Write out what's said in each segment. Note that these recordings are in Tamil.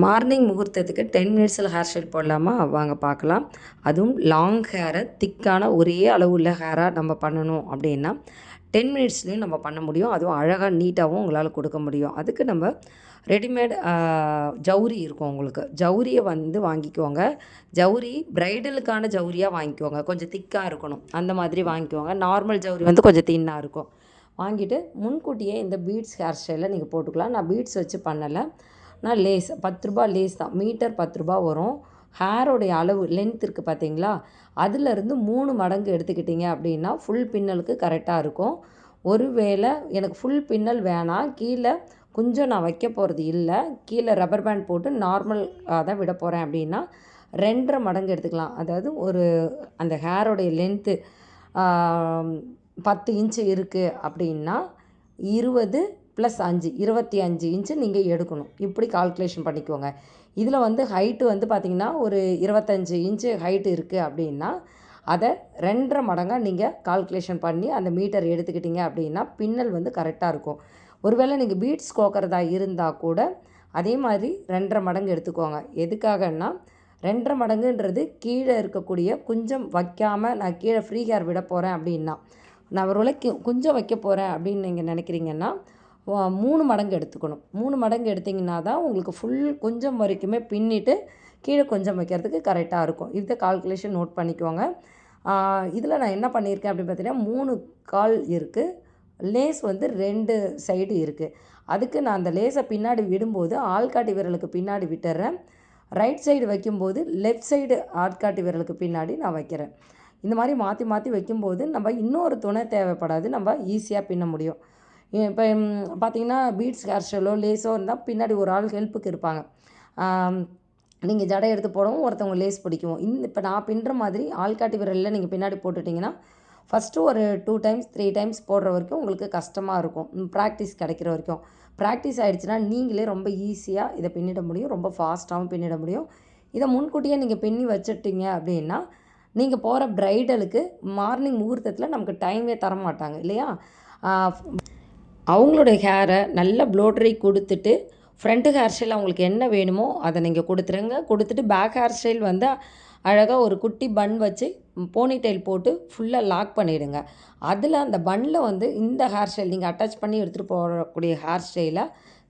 மார்னிங் முகூர்த்தத்துக்கு டென் மினிட்ஸில் ஹேர் ஸ்டைல் போடலாமா? வாங்க பார்க்கலாம். அதுவும் லாங் ஹேரை திக்கான ஒரே அளவு உள்ள ஹேராக நம்ம பண்ணணும் அப்படின்னா டென் மினிட்ஸ்லேயும் நம்ம பண்ண முடியும். அதுவும் அழகாக நீட்டாகவும் உங்களால் கொடுக்க முடியும். அதுக்கு நம்ம ரெடிமேட் ஜவுரி இருக்கும் உங்களுக்கு. ஜவுரியை வந்து வாங்கிக்கோங்க. ஜவுரி ப்ரைடலுக்கான ஜவுரியாக வாங்கிக்கோங்க. கொஞ்சம் திக்காக இருக்கணும். அந்த மாதிரி வாங்கிக்கோங்க. நார்மல் ஜவுரி வந்து கொஞ்சம் தின்னாக இருக்கும். வாங்கிட்டு முன்கூட்டியே இந்த பீட்ஸ் ஹேர் ஸ்டைலில் நீங்கள் போட்டுக்கலாம். நான் பீட்ஸ் வச்சு பண்ணலை. நான் லேஸ் பத்து ரூபா லேஸ் தான். மீட்டர் பத்து ரூபா வரும். ஹேரோடைய அளவு லென்த் இருக்குது பார்த்தீங்களா? அதுலேருந்து மூணு மடங்கு எடுத்துக்கிட்டிங்க அப்படின்னா ஃபுல் பின்னலுக்கு கரெக்டாக இருக்கும். ஒருவேளை எனக்கு ஃபுல் பின்னல் வேணாம். கீழே கொஞ்சம் நான் வைக்க போகிறது இல்லை. கீழே ரப்பர் பேண்ட் போட்டு நார்மலாக தான் விட போகிறேன் அப்படின்னா ரெண்டரை மடங்கு எடுத்துக்கலாம். அதாவது ஒரு அந்த ஹேரோடைய லென்த்து பத்து இன்ச்சு இருக்குது அப்படின்னா இருபது ப்ளஸ் அஞ்சு இருபத்தி அஞ்சு இன்ச்சு நீங்கள் எடுக்கணும். இப்படி கால்குலேஷன் பண்ணிக்கோங்க. இதில் வந்து ஹைட்டு வந்து பார்த்திங்கன்னா ஒரு இருபத்தஞ்சி இன்ச்சு ஹைட்டு இருக்குது அப்படின்னா அதை ரெண்டரை மடங்காக நீங்கள் கால்குலேஷன் பண்ணி அந்த மீட்டர் எடுத்துக்கிட்டிங்க அப்படின்னா பின்னல் வந்து கரெக்டாக இருக்கும். ஒருவேளை நீங்கள் பீட்ஸ் கோக்கிறதா இருந்தால் கூட அதே மாதிரி ரெண்டரை மடங்கு எடுத்துக்கோங்க. எதுக்காகன்னா ரெண்டரை மடங்குன்றது கீழே இருக்கக்கூடிய கொஞ்சம் வைக்காமல் நான் கீழே ஃப்ரீ ஹேர் விட போகிறேன் அப்படின்னா நான் ஒரு வேளை கொஞ்சம் வைக்க போகிறேன் அப்படின்னு நீங்கள் நினைக்கிறீங்கன்னா மூணு மடங்கு எடுத்துக்கணும். மூணு மடங்கு எடுத்திங்கன்னா தான் உங்களுக்கு ஃபுல் கொஞ்சம் வரைக்குமே பின்னிட்டு கீழே கொஞ்சம் வைக்கிறதுக்கு கரெக்டாக இருக்கும். இதை கால்குலேஷன் நோட் பண்ணிக்கோங்க. இதில் நான் என்ன பண்ணியிருக்கேன் அப்படின்னு பார்த்தீங்கன்னா மூணு கால் இருக்குது லேஸ் வந்து ரெண்டு சைடு இருக்குது அதுக்கு நான் அந்த லேஸை பின்னாடி விடும்போது ஆள்காட்டி விரலுக்கு பின்னாடி விட்டுறேன். ரைட் சைடு வைக்கும்போது லெஃப்ட் சைடு ஆட்காட்டி விரலுக்கு பின்னாடி நான் வைக்கிறேன். இந்த மாதிரி மாற்றி மாற்றி வைக்கும்போது நம்ம இன்னொரு துணை தேவைப்படாது. நம்ம ஈஸியாக பின்ன முடியும். இப்போ பார்த்தீங்கன்னா பீட்ஸ் ஹேர் ஸ்டைலோ லேஸோ இருந்தால் பின்னாடி ஒரு ஆள் ஹெல்ப்புக்கு இருப்பாங்க. நீங்கள் ஜடை எடுத்து போடவும் ஒருத்தவங்க லேஸ் பிடிக்கும். இந்த இப்போ நான் பின்னுற மாதிரி ஆள்காட்டி விரலில் நீங்கள் பின்னாடி போட்டுட்டிங்கன்னா ஃபஸ்ட்டு ஒரு டூ டைம்ஸ் த்ரீ டைம்ஸ் போடுற வரைக்கும் உங்களுக்கு கஷ்டமாக இருக்கும். ப்ராக்டிஸ் கிடைக்கிற வரைக்கும். ப்ராக்டிஸ் ஆகிடுச்சுன்னா நீங்களே ரொம்ப ஈஸியாக இதை பின்னிட முடியும். ரொம்ப ஃபாஸ்ட்டாகவும் பின்னிட முடியும். இதை முன்கூட்டியே நீங்கள் பின்னி வச்சுட்டிங்க அப்படின்னா நீங்கள் போகிற ப்ரைடலுக்கு மார்னிங் முகூர்த்தத்தில் நமக்கு டைமே தர மாட்டாங்க இல்லையா? அவங்களுடைய ஹேரை நல்ல ப்ளோட்ரி கொடுத்துட்டு ஃப்ரண்ட்டு ஹேர் ஸ்டைல் அவங்களுக்கு என்ன வேணுமோ அதை நீங்கள் கொடுத்துருங்க. கொடுத்துட்டு பேக் ஹேர் ஸ்டைல் வந்து அழகாக ஒரு குட்டி பன் வச்சு போனி டைல் போட்டு ஃபுல்லாக லாக் பண்ணிவிடுங்க அதில் அந்த பன்னில் வந்து இந்த ஹேர் ஸ்டைல் நீங்கள் அட்டாச் பண்ணி எடுத்துகிட்டு போகக்கூடிய ஹேர் ஸ்டைலை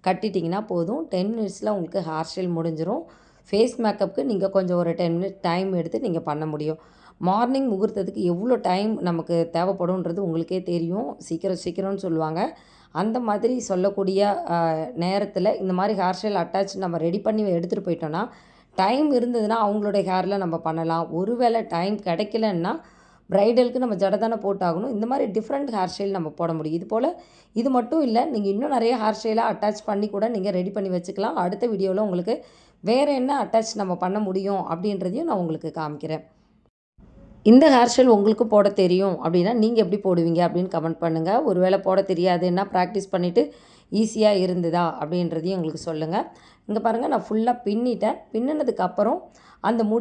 கட்டிட்டிங்கன்னா போதும். டென் மினிட்ஸில் உங்களுக்கு ஹேர் ஸ்டைல் முடிஞ்சிடும் ஃபேஸ் மேக்கப்புக்கு நீங்கள் கொஞ்சம் ஒரு டென் மினிட் டைம் எடுத்து நீங்கள் பண்ண முடியும். மார்னிங் முகூர்த்தத்துக்கு எவ்வளோ டைம் நமக்கு தேவைப்படும்ன்றது உங்களுக்கே தெரியும். சீக்கிரம் சீக்கிரம்னு சொல்லுவாங்க. அந்த மாதிரி சொல்லக்கூடிய நேரத்தில் இந்த மாதிரி ஹேர் ஸ்டைல் அட்டாச் நம்ம ரெடி பண்ணி எடுத்துகிட்டு போயிட்டோன்னா டைம் இருந்ததுன்னா அவங்களுடைய ஹேரில் நம்ம பண்ணலாம். ஒருவேளை டைம் கிடைக்கலன்னா ப்ரைடலுக்கு நம்ம ஜடை தானே போட்டாகணும். இந்த மாதிரி டிஃப்ரெண்ட் ஹேர் ஸ்டைல் நம்ம போட முடியும். இது போல் இது மட்டும் இல்லை நீங்கள் இன்னும் நிறைய ஹேர் ஸ்டைலாக அட்டாச் பண்ணி கூட நீங்கள் ரெடி பண்ணி வச்சுக்கலாம். அடுத்த வீடியோவில் உங்களுக்கு வேறு என்ன அட்டாச் நம்ம பண்ண முடியும் அப்படின்றதையும் நான் உங்களுக்கு காமிக்கிறேன். இந்த ஹேர் ஸ்டைல் உங்களுக்கு போட தெரியும் அப்படின்னா நீங்கள் எப்படி போடுவீங்க அப்படின்னு கமெண்ட் பண்ணுங்கள் ஒரு வேளை போட தெரியாதுன்னா ப்ராக்டிஸ் பண்ணிவிட்டு ஈஸியாக இருந்ததா அப்படின்றதையும் எங்களுக்கு சொல்லுங்கள் இங்கே பாருங்கள் நான் ஃபுல்லாக பின்னிட்டேன் பின்னினதுக்கப்புறம் அந்த மு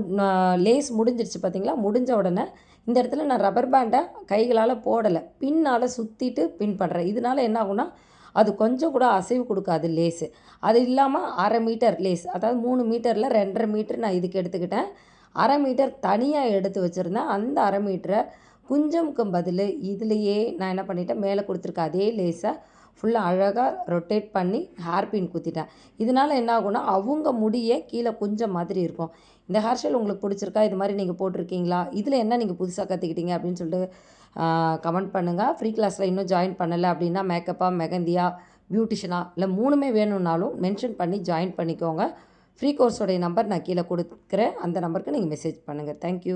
லேஸ் முடிஞ்சிடுச்சு பார்த்தீங்களா முடிஞ்ச உடனே இந்த இடத்துல நான் ரப்பர் பேண்டை கைகளால் போடலை. பின்னால் சுற்றிட்டு பின் பண்ணுறேன் இதனால் என்ன ஆகும்னா அது கொஞ்சம் கூட அசைவு கொடுக்காது லேஸு அது இல்லாமல் அரை மீட்டர் லேஸ் அதாவது மூணு மீட்டரில் ரெண்டரை மீட்டர் நான் இதுக்கு எடுத்துக்கிட்டேன். அரை மீட்டர் தனியாக எடுத்து வச்சுருந்தேன். அந்த அரை மீட்டரை குஞ்சமுக்கும் பதில் இதுலேயே நான் என்ன பண்ணிட்டேன் மேலே கொடுத்துருக்க அதே லேஸை ஃபுல்லாக அழகாக ரொட்டேட் பண்ணி ஹேர் பின் குத்திட்டேன். இதனால் என்ன ஆகும்னா அவங்க முடியே கீழே குஞ்சம் மாதிரி இருக்கும். இந்த ஹேர் ஸ்டைல் உங்களுக்கு பிடிச்சிருக்கா? இது மாதிரி நீங்கள் போட்டிருக்கீங்களா? இதில் என்ன நீங்கள் புதுசாக கற்றுக்கிட்டீங்க அப்படின்னு சொல்லிட்டு கமெண்ட் பண்ணுங்கள் ஃப்ரீ கிளாஸில் இன்னும் ஜாயின் பண்ணலை அப்படின்னா மேக்கப்பாக மெகந்தியா பியூட்டிஷனா இல்லை மூணுமே வேணும்னாலும் மென்ஷன் பண்ணி ஜாயின் பண்ணிக்கோங்க. ஃப்ரீ கோர்ஸோடைய நம்பர் நான் கீழே கொடுக்குறேன். அந்த நம்பருக்கு நீங்கள் மெசேஜ் பண்ணுங்கள் தேங்க்யூ